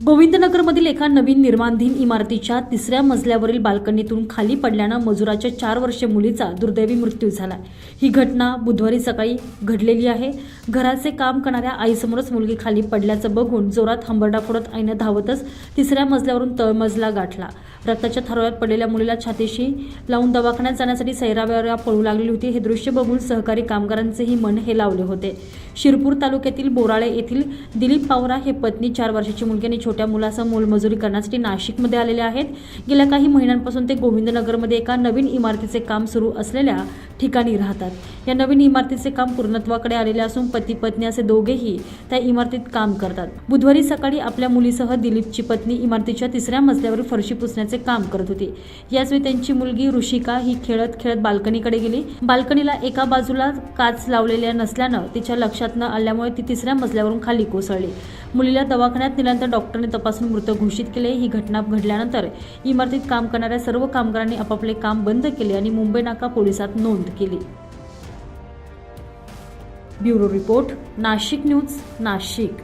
गोविंदनगरमधील एका नवीन निर्माणधीन इमारतीच्या तिसऱ्या मजल्यावरील बाल्कनीतून खाली पडल्यानं मजुराच्या चार वर्षीय मुलीचा दुर्दैवी मृत्यू झाला ही घटना बुधवारी सकाळी घडलेली आहे. घराचे काम करणाऱ्या आईसमोरच मुलगी खाली पडल्याचं बघून जोरात हंबरडा फोडत आईनं धावतच तिसऱ्या मजल्यावरून तळमजला गाठला. रक्ताच्या थरोळ्यात पडलेल्या मुलीला छातीशी लावून दवाखान्यात जाण्यासाठी सैराव्याला पळू लागली होती. हे दृश्य बघून सहकारी कामगारांचेही मन हे लावले होते. शिरपूर तालुक्यातील बोराळे येथील दिलीप पावरा हे पत्नी चार वर्षाची मुलगी आणि छोट्या मुलासह मोलमजुरी करण्यासाठी नाशिकमध्ये आलेले आहेत. गेल्या काही महिन्यांपासून ते गोविंदनगरमध्ये एका नवीन इमारतीचे काम सुरू असलेल्या ठिकाणी राहतात. या नवीन इमारतीचे काम पूर्णत्वाकडे आलेले असून पती पत्नी असे दोघेही त्या इमारतीत काम करतात. बुधवारी सकाळी आपल्या मुलीसह दिलीपची पत्नी इमारतीच्या तिसऱ्या मजल्यावर फरशी पुसण्याचे काम करत होती. याचवेळी त्यांची मुलगी ऋषिका ही खेळत खेळत बाल्कनीकडे गेली. बाल्कनीला एका बाजूला काच लावलेल्या नसल्यानं तिच्या लक्षात न आल्यामुळे ती तिसऱ्या मजल्यावरून खाली कोसळली. मुलीला दवाखान्यात नेल्यानंतर डॉक्टरने तपासून मृत घोषित केले. ही घटना घडल्यानंतर इमारतीत काम करणाऱ्या सर्व कामगारांनी आपापले काम बंद केले आणि मुंबई नाका पोलिसात नोंद केली. Bureau report Nashik news Nashik.